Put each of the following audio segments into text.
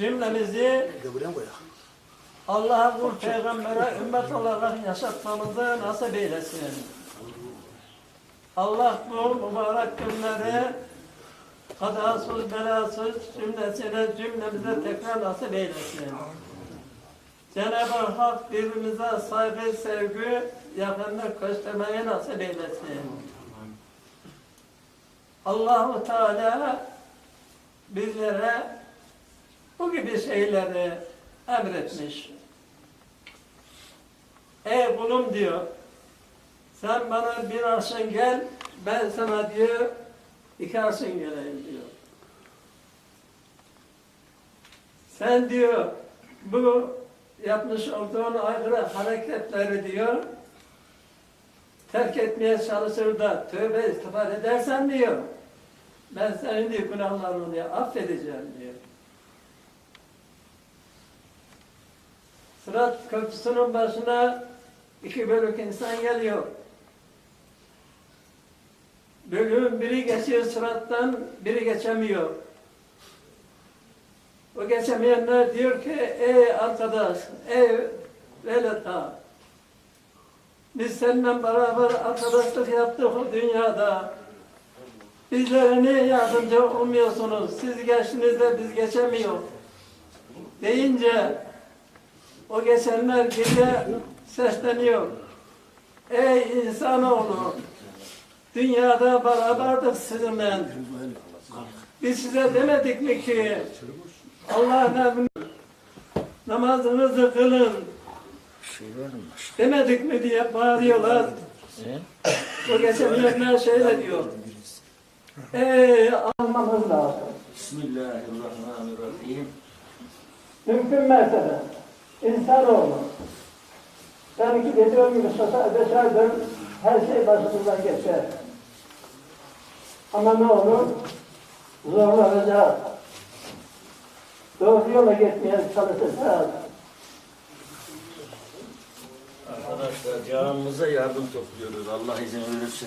cümlemizi. Allah'a kul peygambere ümmet olarak yaşatmamızı nasip eylesin. Allah bu mübarek günleri kazasız belasız cümlesine cümlemize tekrar nasip eylesin. Cenab-ı Hak birbirimize saygı, sevgi, yakınlık göstermeyi nasip eylesin. Allahu Teala bizlere bu gibi şeyleri emretmiş. Ey kulum diyor, sen bana bir arşın gel, ben sana diyor, iki arşın geleyim diyor. Sen diyor, bu yapmış olduğun aykırı hareketleri diyor, terk etmeye çalışır da tövbe istiğfar edersen diyor, ben senin diyor günahlarını diyor, affedeceğim diyor. Sırat köprüsünün başına iki bölük insan geliyor. Bölüğün biri geçiyor sırattan, biri geçemiyor. O geçemeyenler diyor ki, ey arkadaş, ey veleta, biz seninle beraber arkadaşlık yaptık dünyada. Bizlere niye yardımcı olmuyorsunuz? Siz geçtiniz de biz geçemiyor. Deyince o geçenler geriye sesleniyor. Ey insanoğlu! Dünyada beraberdik sizinle. Biz size demedik mi ki Allah'ın namazınızı kılın demedik mi diye bağırıyorlar. O geçenler şöyle diyor. Ey almamız lazım. Bismillahirrahmanirrahim. Mümkün mertebe insanoğlu belki dediğim gibi sosyal beşerdir her şey başımızdan geçer. Ama ne olur? Zorlanacağız. Doğru yola gitmeye çalışacağız. Arkadaşlar canımıza yardım topluyoruz Allah izin verirse.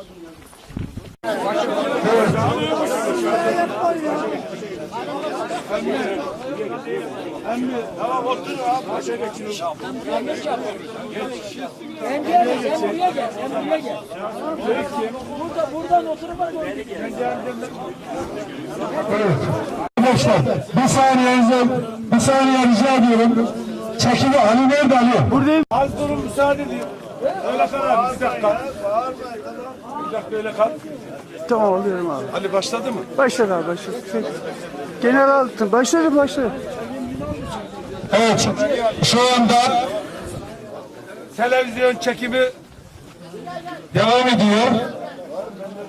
Hadi bu iyi için ha. Var. Birbirinize bereket. Sen gel, sen buraya gel, sen buraya gel. Burada, buradan oturup bak. Arkadaşlar bir saniyenize bir saniye rica ediyorum. Çekimi Ali nerede Ali? Buradayım. Az durun müsaade edin. Öyle kal abi bir dakika. Bir dakika öyle kal. Tamam alıyorum abi. Ali başladı mı? Başladı abi başladı. Şey, General başladı başladı. Evet. Şu anda Televizyon çekimi devam ediyor.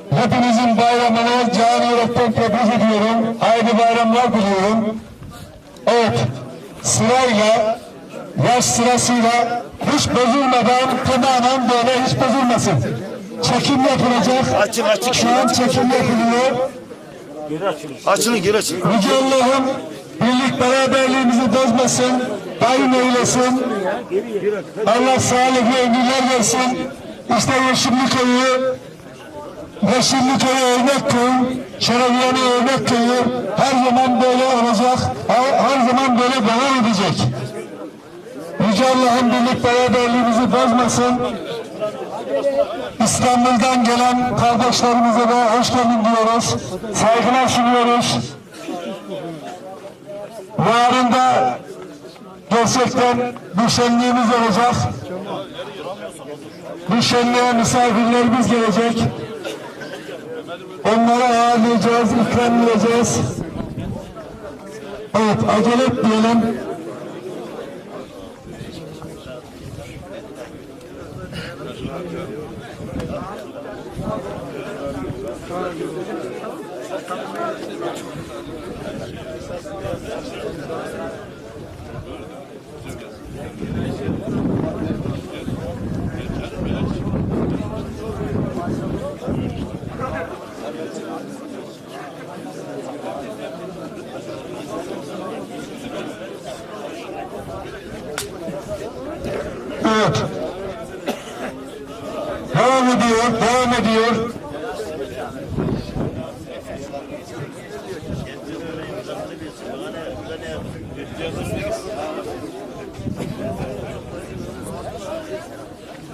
Hepinizin bayramını canı yürekten tebrik ediyorum. Hayırlı bayramlar diliyorum. Evet. Sırayla yaş sırasıyla hiç bozulmadan tamamen böyle hiç bozulmasın. Çekim yapılacak. Açın, açın. Şu an çekim yapılıyor. Açılın geri açın. Yüce Allah'ım birlik beraberliğimizi bozmasın, daim eylesin. Allah sağlıklı ömürler versin. İşte Yeşilli Köyü, Yeşilli Köyü örnek köy, Şerefyani örnek köyü her zaman böyle olacak, her, her zaman böyle devam edecek. Yüce Allah'ım birlik beraberliğimizi bozmasın. İstanbul'dan gelen kardeşlerimize de hoş geldin diyoruz. Saygılar sunuyoruz. Yarın da gerçekten bir şenliğimiz olacak. Bu şenliğe misafirlerimiz gelecek. Onları ağırlayacağız, ikram edeceğiz. Evet, acele etmeyelim. Evet.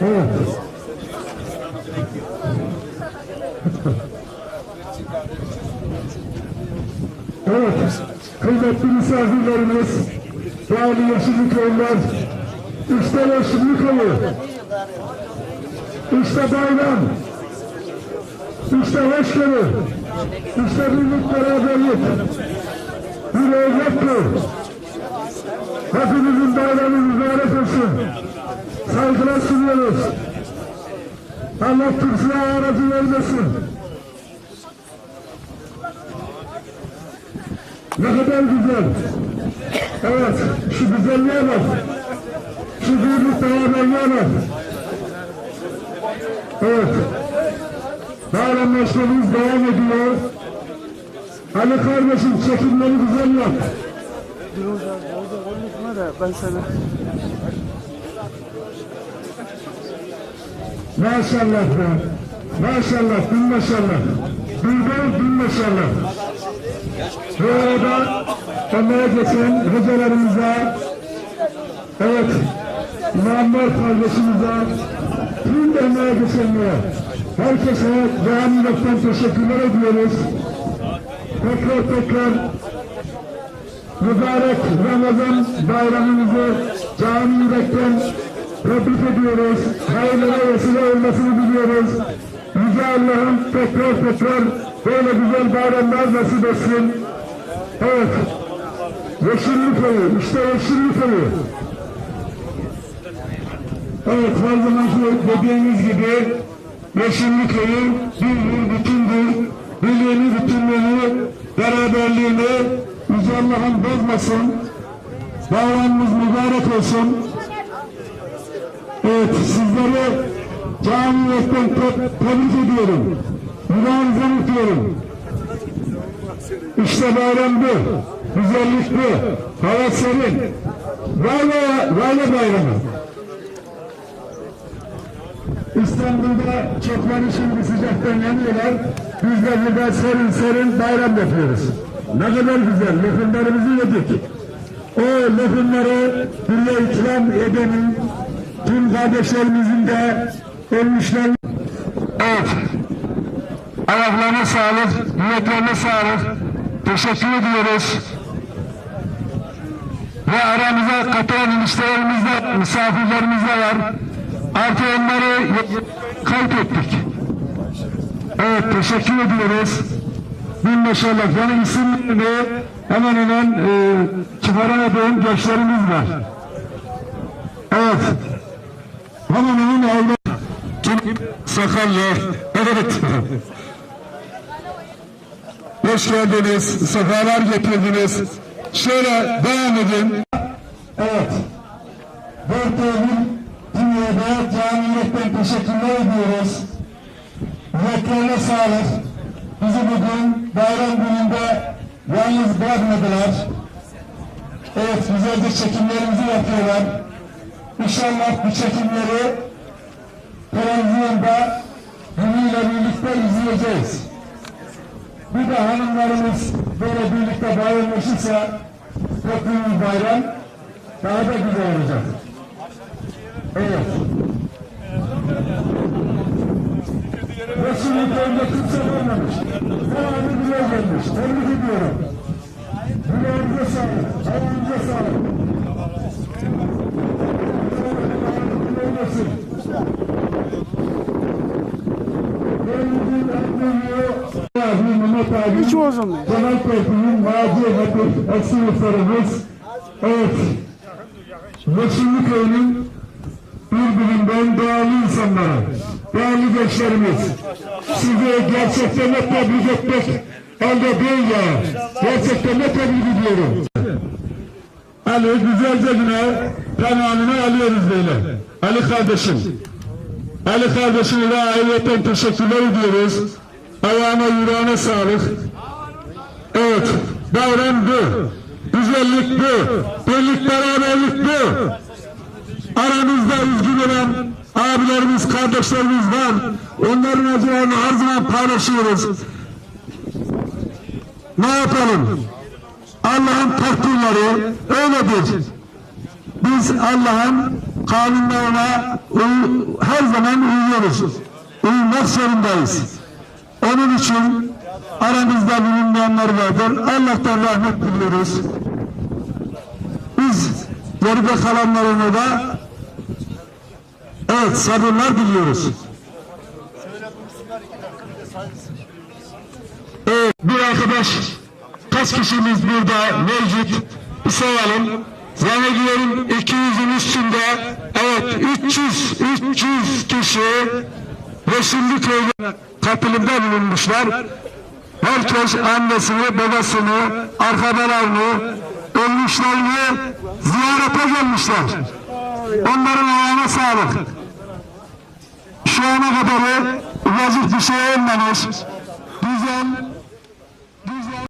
Evet. Kıymetli misafirlerimiz, değerli köyler, işte yeşillik köyü, işte bayram, işte işte birlik beraberlik, evlatdır. Hepinizin bayramı mübarek olsun. Saygılar sunuyoruz. Allah kimseye aracı vermesin. Ne kadar güzel. Evet, şu güzelliğe bak. Şu birlik beraberliğe bak. Evet. Bayramlaşmamız devam ediyor. Ali kardeşim çekimleri güzel yap. Dur orada, orada da ben sana. Maşallah be. Maşallah, bin maşallah. Bildim, bin maşallah. Ve orada emeğe geçen hocalarımıza, evet, imamlar kardeşimize, tüm emeğe geçenlere, herkese canlıktan teşekkürler ediyoruz. Tekrar tekrar mübarek Ramazan bayramımızı cami yürekten tebrik ediyoruz. Hayırlara vesile olmasını diliyoruz. Yüce Allah'ım tekrar tekrar böyle güzel bayramlar nasip etsin. Evet. Yeşilli köyü, işte Yeşilli köyü. Evet, her zamanki dediğimiz gibi Yeşilli köyü bir bir bütündür. Birliğini, bütünlüğünü, beraberliğini Yüce Allah'ım bozmasın. Bayramımız mübarek olsun. Evet, sizleri camiyetten te- tebrik ediyorum. Yüreğinize mutluyum. İşte bayram bu. Güzellik bu. Hava serin. Valla, valla bayramı. İstanbul'da çokları şimdi sıcaktan yanıyorlar. Biz de burada serin serin bayram yapıyoruz. Ne kadar güzel. Lokumlarımızı yedik. O lokumları buraya ikram edenin tüm kardeşlerimizin de ölmüşlerin Evet. Ayaklarına sağlık, niyetlerine sağlık. Teşekkür ediyoruz. Ve aramıza katılan müşterilerimiz de, misafirlerimiz de var. Artı onları kaydettik. Evet, teşekkür ediyoruz. Bin maşallah, yani isimlerini hemen hemen e, çıkaramadığım gençlerimiz var. Evet. Hemen hemen aile kim sakallı. Evet. Hoş geldiniz. Sefalar getirdiniz. Şöyle devam edin. Evet. Dört Eylül dünyada camiyetten teşekkürler ediyoruz. Yüreklerine sağlık. Bizi bugün bayram gününde yalnız bırakmadılar. Evet, güzelce çekimlerimizi yapıyorlar. İnşallah bu çekimleri televizyonda günüyle birlikte izleyeceğiz. bir de hanımlarımız böyle birlikte bayramlaşırsa bir bayram daha da güzel olacak. Evet. Resulü köyünde kimse olmamış. Devamlı buraya gelmiş. Tebrik ediyorum. Yüreğinize sağlık. Ayağınıza sağlık. Hiç bozulmuyor. Parti'nin Naci Hatip eski muhtarımız. Evet. Yeşilli Köyü'nün birbirinden değerli insanları, değerli gençlerimiz. Sizi gerçekten ne tebrik etmek elde değil ya. Gerçekten ne tebrik ediyorum. Ali güzelce güne kanalını alıyoruz böyle. Ali kardeşim. Ali kardeşime de ayrıyeten teşekkürler ediyoruz. Ayağına yüreğine sağlık. Evet, bayram bu. Güzellik bu. Birlik beraberlik bu. Aramızda üzgün olan abilerimiz, kardeşlerimiz var. Onların acılarını her zaman paylaşıyoruz. Ne yapalım? Allah'ın takdirleri öyledir. Biz Allah'ın kanunlarına her zaman uyuyoruz. Uyumak zorundayız. Onun için aramızda bulunmayanlar vardır. Allah'tan rahmet diliyoruz. Biz geride kalanlarına da evet sabırlar diliyoruz. Evet, bir arkadaş kaç kişimiz burada mevcut bir sayalım. Zannediyorum 200'ün üstünde evet 300 300 kişi Resullü köyüne katılımda bulunmuşlar. Herkes annesini, babasını, akrabalarını, ölmüşlerini ziyarete gelmişler. Onların ayağına sağlık. Şu ana kadar ufacık bir şey olmamış. Güzel,